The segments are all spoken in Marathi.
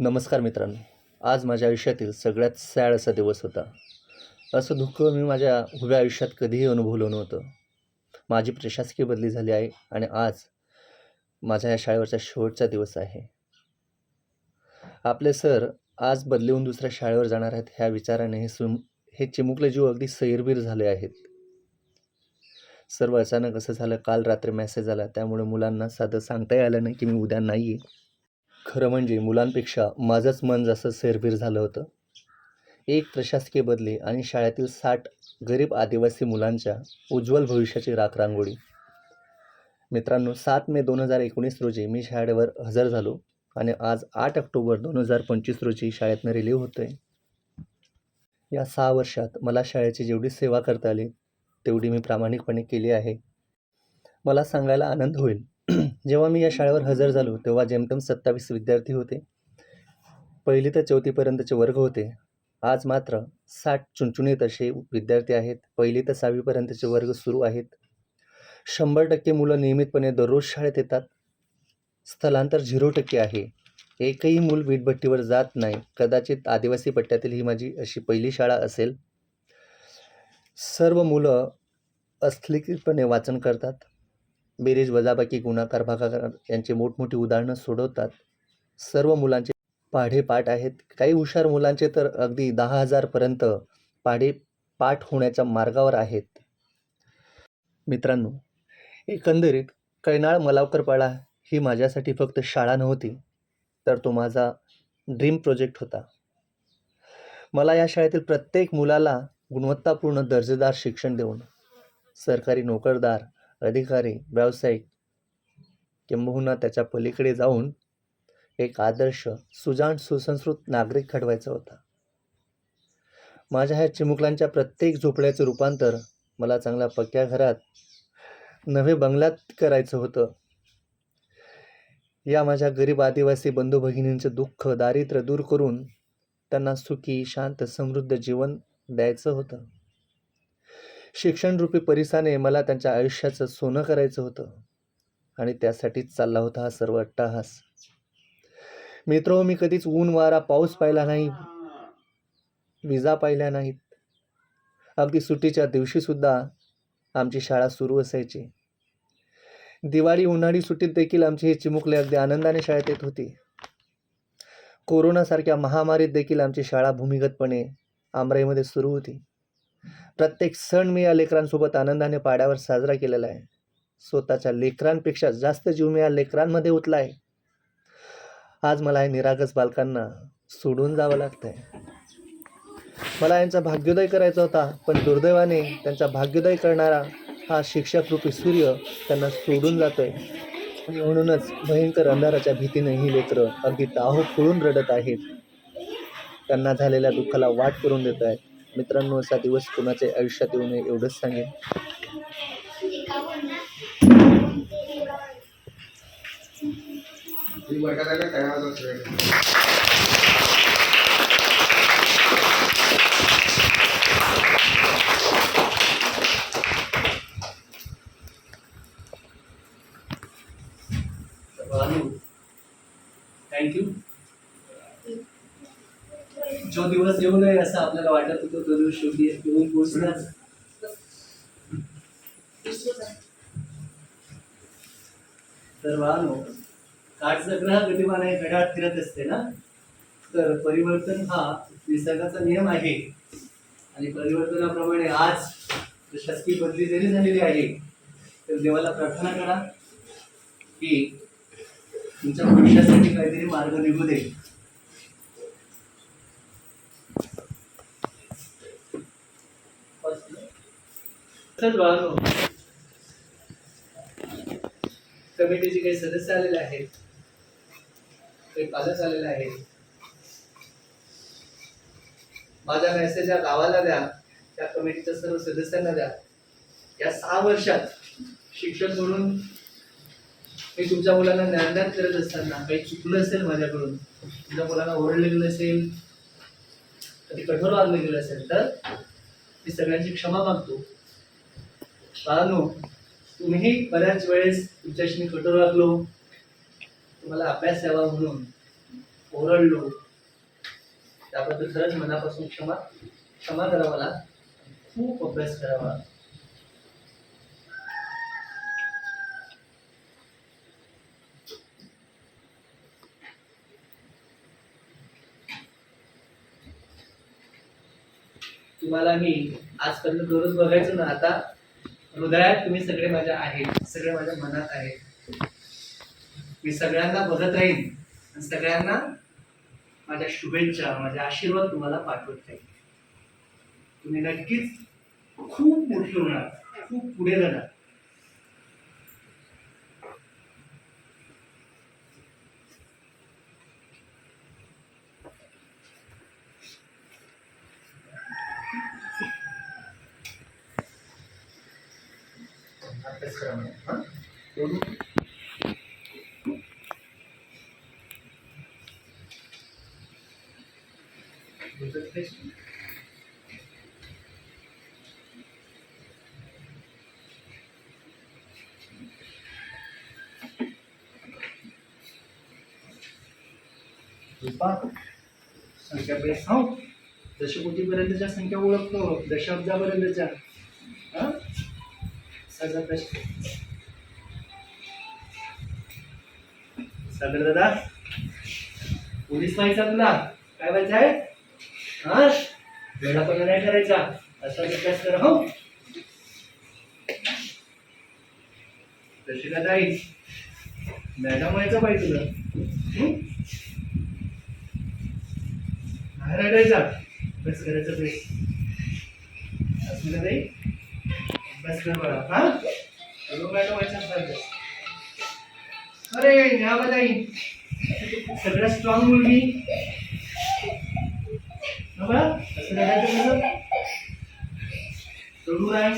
नमस्कार मित्रांनो. आज माझ्या आयुष्यातील सगळ्यात सॅड असा दिवस होता. असं दुःख मी माझ्या उभ्या आयुष्यात कधीही अनुभवलं नव्हतं. माझी प्रशासकीय बदली झाली आहे आणि आज माझ्या या शाळेवरचा शेवटचा दिवस आहे. आपले सर आज बदलीहून दुसऱ्या शाळेवर जाणार आहेत ह्या विचाराने हे सुम हे चिमुकले जीव अगदी सैरबीर झाले आहेत. सर्व अचानक असं झालं काल रात्री मेसेज आला त्यामुळे मुलांना साधं सांगताही आलं नाही की मी उद्या नाही आहे खरं म्हणजे मुलांपेक्षा माझंच मन जसं सेरबीर झालं होतं. एक प्रशासकीय बदली आणि शाळेतील साठ गरीब आदिवासी मुलांच्या उज्ज्वल भविष्याची राख रांगोळी. मित्रांनो सात मे दोन हजार एकोणीस रोजी मी शाळेवर हजर झालो आणि आज आठ ऑक्टोबर दोन हजार पंचवीस रोजी शाळेतनं रिलीव्ह होतो आहे या सहा वर्षात मला शाळेची जेवढी सेवा करता आली तेवढी मी प्रामाणिकपणे केली आहे. मला सांगायला आनंद होईल. जेव्हा मी या शाळेवर हजर झालो तेव्हा जेमतेम सत्तावीस विद्यार्थी होते. पहिली तर चौथीपर्यंतचे वर्ग होते. आज मात्र साठ चुणचुणीत असे विद्यार्थी आहेत. पहिली तर सहावीपर्यंतचे वर्ग सुरू आहेत. शंभर टक्के मुलं नियमितपणे दररोज शाळेत येतात. स्थलांतर झिरो टक्के आहे. एकही मूल वीटभट्टीवर जात नाही. कदाचित आदिवासी पट्ट्यातील ही माझी अशी पहिली शाळा असेल. सर्व मुलं अस्लिखितपणे वाचन करतात. बेरीज वजाबाकी गुणाकार भागाकार यांचे मोठमोठी उदाहरणं सोडवतात. सर्व मुलांचे पाढे पाठ आहेत. काही हुशार मुलांचे तर अगदी दहा हजारपर्यंत पाढे पाठ होण्याच्या मार्गावर आहेत. मित्रांनो एकंदरीत कैनाळ मलावकरपाडा ही माझ्यासाठी फक्त शाळा नव्हती तर तो माझा ड्रीम प्रोजेक्ट होता. मला या शाळेतील प्रत्येक मुलाला गुणवत्तापूर्ण दर्जेदार शिक्षण देऊन सरकारी नोकरदार अधिकारी व्यावसायिक किंबहुना त्याच्या पलीकडे जाऊन एक आदर्श सुजाण सुसंस्कृत नागरिक घडवायचा होता. माझ्या ह्या चिमुकल्यांच्या प्रत्येक झोपड्याचं रूपांतर मला चांगल्या पक्क्या घरात नवे बंगल्यात करायचं होतं. या माझ्या गरीब आदिवासी बंधू भगिनींचे दुःख दारिद्र्य दूर करून त्यांना सुखी शांत समृद्ध जीवन द्यायचं होतं. शिक्षणरूपी परिसाने मला त्यांच्या आयुष्याचं सोनं करायचं होतं. आणि त्यासाठीच चालला होता हा सर्व अट्टाहास. मित्र मी कधीच ऊन वारा पाऊस पाहिला नाही. विजा पाहिल्या नाहीत. अगदी सुट्टीच्या दिवशीसुद्धा आमची शाळा सुरू असायची. दिवाळी उन्हाळी सुट्टीत देखील आमची ही चिमुकले अगदी आनंदाने शाळेत येत होती. कोरोनासारख्या महामारीत देखील आमची शाळा भूमिगतपणे आमराईमध्ये सुरू होती. प्रत्येक सण मी या लेकरांसोबत आनंदाने पाड्यावर साजरा केलेला आहे. स्वतःच्या लेकरांपेक्षा जास्त जीव मी या लेकरांमध्ये ओतला आहे. आज मला हे निरागस बालकांना सोडून जावं लागतंय. मला यांचा भाग्योदय करायचा होता पण दुर्दैवाने त्यांचा भाग्योदय करणारा हा शिक्षक रूपी सूर्य त्यांना सोडून जातोय. आहे म्हणूनच भयंकर अंधाराच्या भीतीने ही लेकरं अगदी टाहो फुळून रडत आहेत. त्यांना झालेल्या दुःखाला वाट करून देत आहेत मित्रांनो असा दिवस कुणाच्या आयुष्यात येऊ नये एवढंच सांगेन. जो दिवस येऊ नये असं आपल्याला वाटत होतं तो दिवस शेवटी येऊन पोहोचला तर वाहनो काठचा ग्रह गतिमान आहे घड्याळ फिरत असते ना? तर परिवर्तन हा निसर्गाचा नियम आहे. आणि परिवर्तनाप्रमाणे आज शासकीय बदली जरी झालेली आहे. तर देवाला प्रार्थना करा की तुमच्या भविष्यासाठी काहीतरी मार्ग निघू दे. तसंच बाळांनो, कमिटीचे काही सदस्य आलेले आहेत. काही पालक आलेले आहेत. माझा मेसेज या गावाला द्या. त्या कमिटीच्या सर्व सदस्यांना द्या. या सहा वर्षात शिक्षक म्हणून मी तुमच्या मुलांना ज्ञानदान करत असताना काही चुकलं असेल माझ्याकडून तुमच्या मुलांना ओरडलं गेलं असेल कधी कठोर वागलं गेलं असेल तर मी सगळ्यांची क्षमा मागतो. बाळांनो तुम्ही बऱ्याच वेळेस तुमच्याशी मी कठोर लागलो. तुम्हाला अभ्यास यावा म्हणून ओरडलो. त्याबद्दल खरंच मनापासून क्षमा क्षमा करा मला खूप अभ्यास करावा. तुम्हाला मी आजपर्यंत दररोज बघायचो ना आता हृदयात तुम्ही सगळे माझ्या आहेत सगळे माझ्या मनात आहेत. मी सगळ्यांना बघत राहीन आणि सगळ्यांना माझ्या शुभेच्छा माझे आशीर्वाद तुम्हाला पाठवत राहील तुम्ही नक्कीच खूप मोठी होणार खूप पुढे जाणार. अभ्यास करा म्हणे, हं? एवढं? संख्या बेस. हो. दशकोटीपर्यंतच्या संख्या ओळखतो. दशाब्दापर्यंतच्या. सागर प्रश्न सागर दादा? पोलीस व्हायचा तुला काय व्हायचं आहे? हा? वेळापणा नाही करायचा. असा अभ्यास कर हो. तशी का जाईल मॅडम व्हायचं पाहिजे तुला? हं? नाही अभ्यास करायचा ते. अस्मिता ताई अभ्यास कर हा? सर्व मॅडम व्हायचं असतं अरे न्यावाताई सगळ्यात स्ट्रॉंग मुलगी. हा बा असं रडायचं कसं? सोडू राय.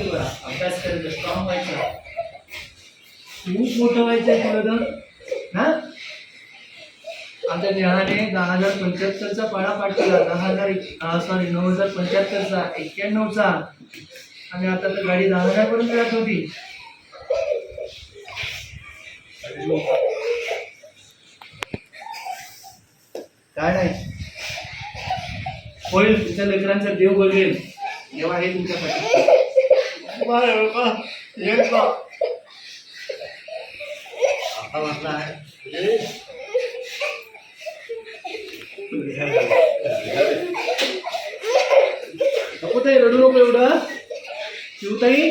बघा अभ्यास करायचं स्ट्रॉंग व्हायचं. खूप मोठं व्हायचं आहे तुला तर. हा? आमच्या नेहाने दहा हजार पंच्याहत्तरचा पाडा पाठ केला दहा हजार सॉरी नऊ हजार पंच्याहत्तरचा एक्क्याण्णवचा. आणि आता तर गाडी दहा हजार पर्यंत जात होती. काय नाही. होईल तुमच्या लेकरांचा देव बघेल. देव आहे तुमच्या पाठी आता वाटला आहे नको ताई रडू नको एवढं. शिवताई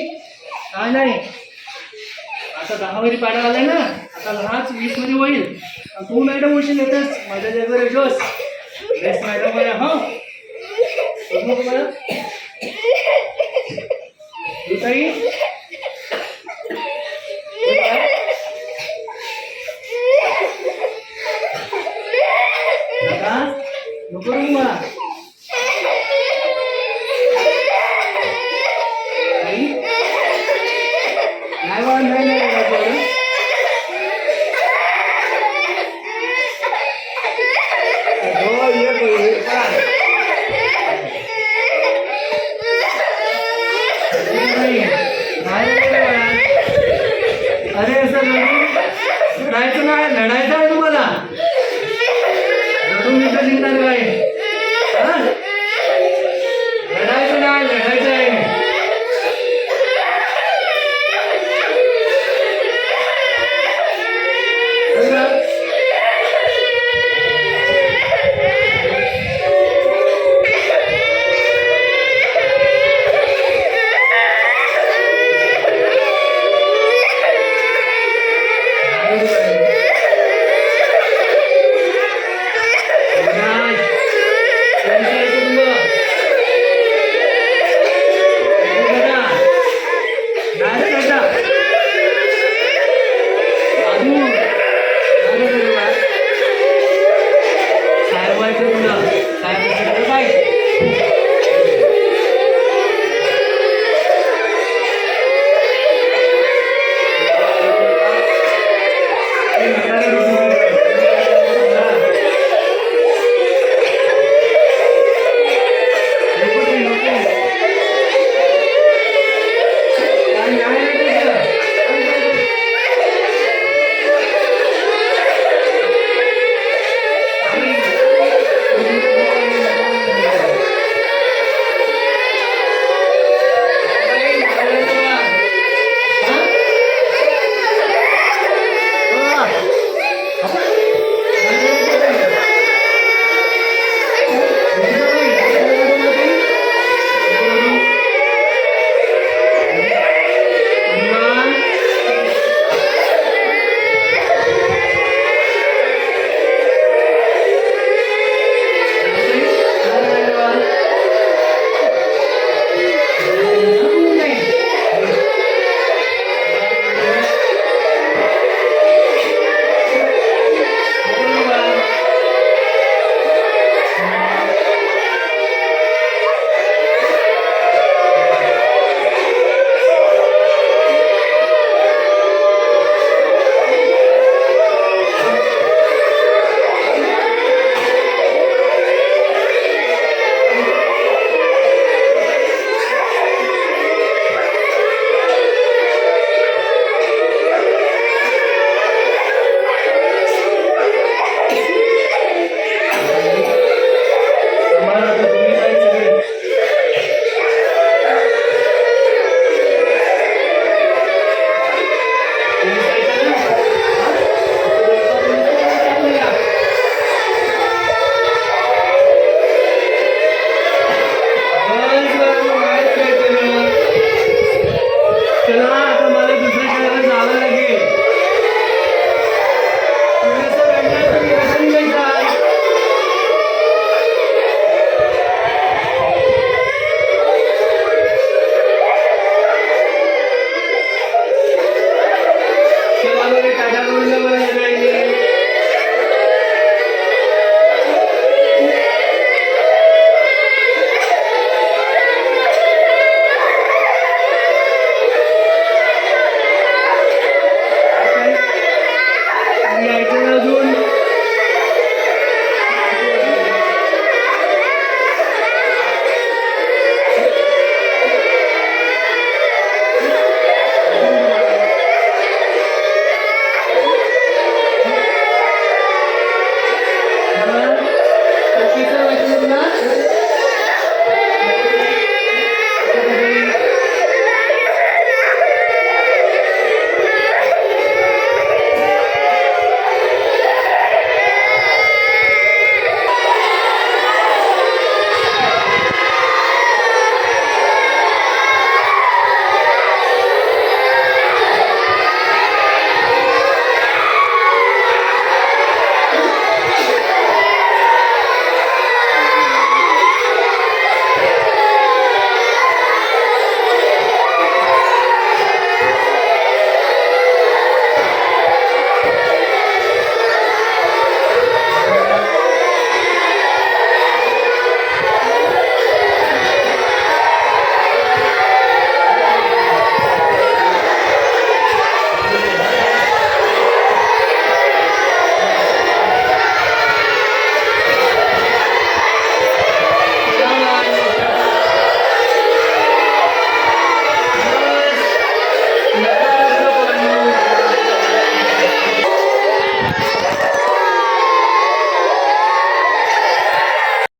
काय नाही. आता दहा मध्ये पाडा आलाय ना आता लहाच वीसमध्ये होईल तू मॅडम होशील येतच माझ्या जगभर यशोस बेस्ट मॅडम आहे हा. ಎರಡೈತೆ